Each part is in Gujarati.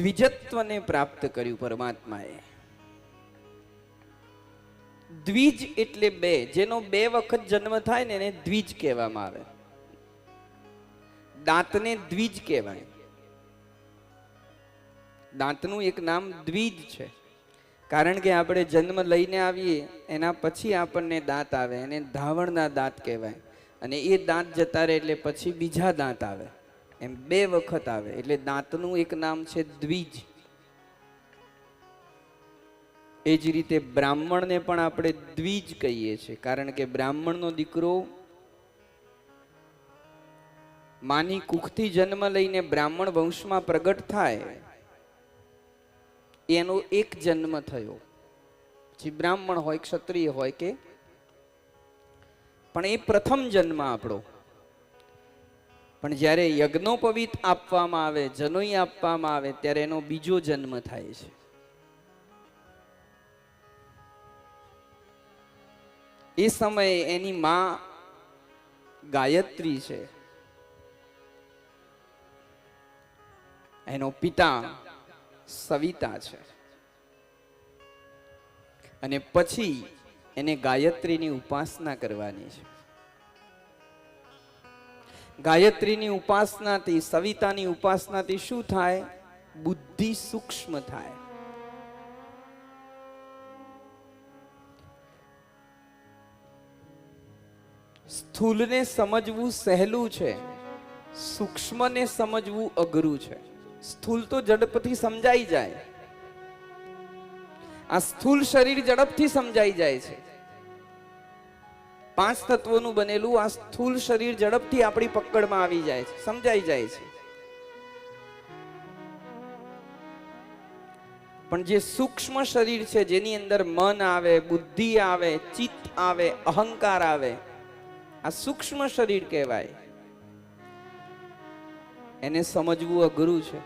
દ્વિજત્વને પ્રાપ્ત કર્યું પરમાત્માએ. દ્વિજ એટલે બે, જેનો બે વખત જન્મ થાય ને એને દ્વિજ કહેવામાં આવે. દાંતને દ્વિજ કહેવાય. દાંતનું એક નામ દ્વિજ છે. કારણ કે આપણે જન્મ લઈને આવીએ, એના પછી આપણને દાંત આવે, એને ધાવણના દાંત કહેવાય. અને એ દાંત જતા રહે એટલે પછી બીજા દાંત આવે. એમ બે વખત આવે. એટલે દાંતનું એક નામ છે દ્વિજ. એ જ રીતે બ્રાહ્મણને પણ આપણે દ્વિજ કહીએ છીએ. કારણ કે બ્રાહ્મણનો દીકરો માની કુખથી જન્મ લઈને બ્રાહ્મણ વંશમાં પ્રગટ થાય, એનો એક જન્મ થયો. પછી બ્રાહ્મણ હોય, ક્ષત્રિય હોય કે, પણ એ પ્રથમ જન્મ આપણો. પણ જ્યારે યજ્ઞોપવિત આપવામાં આવે, જનોઈ આપવામાં આવે, ત્યારે એનો બીજો જન્મ થાય છે. એ સમયે એની માં ગાયત્રી છે. એનો પિતા સવિતા છે. અને પછી એને ગાયત્રીની ઉપાસના કરવાની છે. ગાયત્રીની ઉપાસનાથી, સવિતાની ઉપાસનાથી શું થાય? બુદ્ધિ સૂક્ષ્મ થાય. સ્થૂલને સમજવું સહેલું છે, સૂક્ષ્મને સમજવું અઘરું છે. સ્થૂલ તો ઝડપથી સમજાઈ જાય. આ સ્થૂલ શરીર ઝડપથી સમજાઈ જાય છે. પાંચ તત્વોનું બનેલું આ સ્થૂલ શરીર ઝડપથી આપણી પકડમાં આવી જાય છે, સમજાઈ જાય છે. પણ જે સૂક્ષ્મ શરીર છે, જેની અંદર મન આવે, બુદ્ધિ આવે, ચિત્ત આવે, અહંકાર આવે, આ સૂક્ષ્મ શરીર કહેવાય. એને સમજવું અઘરું છે,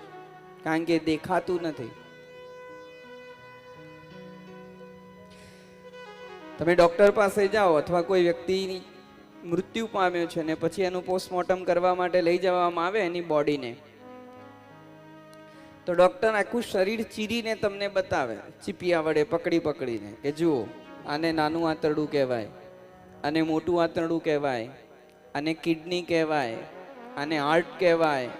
કારણ કે દેખાતું નથી. તમે ડૉક્ટર પાસે જાઓ અથવા કોઈ વ્યક્તિ મૃત્યુ પામ્યો છે ને પછી એનું પોસ્ટમોર્ટમ કરવા માટે લઈ જવામાં આવે એની બોડીને તો ડોક્ટર આખું શરીર ચીરીને તમને બતાવે, ચીપિયા વડે પકડી પકડીને કે જુઓ, આને નાનું આંતરડું કહેવાય, આને મોટું આંતરડું કહેવાય, આને કિડની કહેવાય, આને હાર્ટ કહેવાય?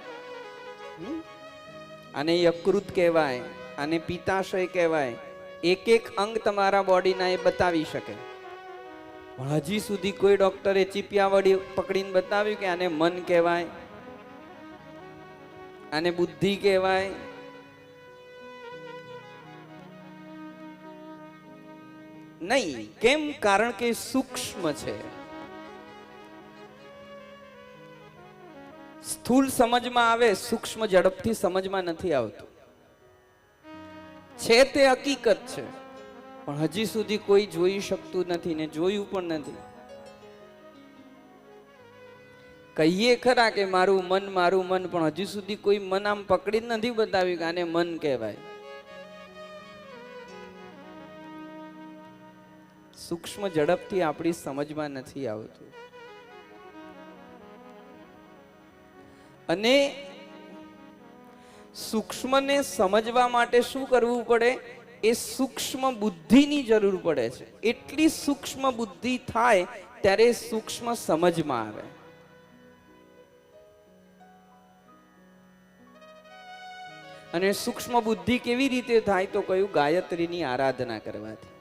આને યકૃત કહેવાય, આને પિત્તાશય કહેવાય એક એક અંગ તમારા બોડીના એ બતાવી શકે. હજી સુધી કોઈ ડોક્ટરે ચીપિયા વડી પકડીને બતાવ્યું કે આને મન કહેવાય, આને બુદ્ધિ કહેવાય? નહીં, કેમ? કારણ કે સૂક્ષ્મ છે. સ્થૂલ સમજમાં આવે, સૂક્ષ્મ ઝડપથી સમજમાં નથી આવતું. છે તે હકીકત છે. પણ હજી સુધી કોઈ જોઈ શકતું નથી ને જોયું પણ નથી. કહીએ ખરા કે મારું મન મારું મન, પણ હજી સુધી કોઈ મન આમ પકડી જ નથી બતાવ્યું કે આને મન કહેવાય. સૂક્ષ્મ ઝડપથી આપણી સમજમાં નથી આવતું. અને સૂક્ષ્મને સમજવા માટે શું કરવું પડે? એ સૂક્ષ્મ બુદ્ધિની જરૂર પડે છે. એટલી સૂક્ષ્મ બુદ્ધિ થાય ત્યારે સૂક્ષ્મ સમજમાં આવે. અને સૂક્ષ્મ બુદ્ધિ કેવી રીતે થાય તો કયું ગાયત્રીની આરાધના કરવાથી.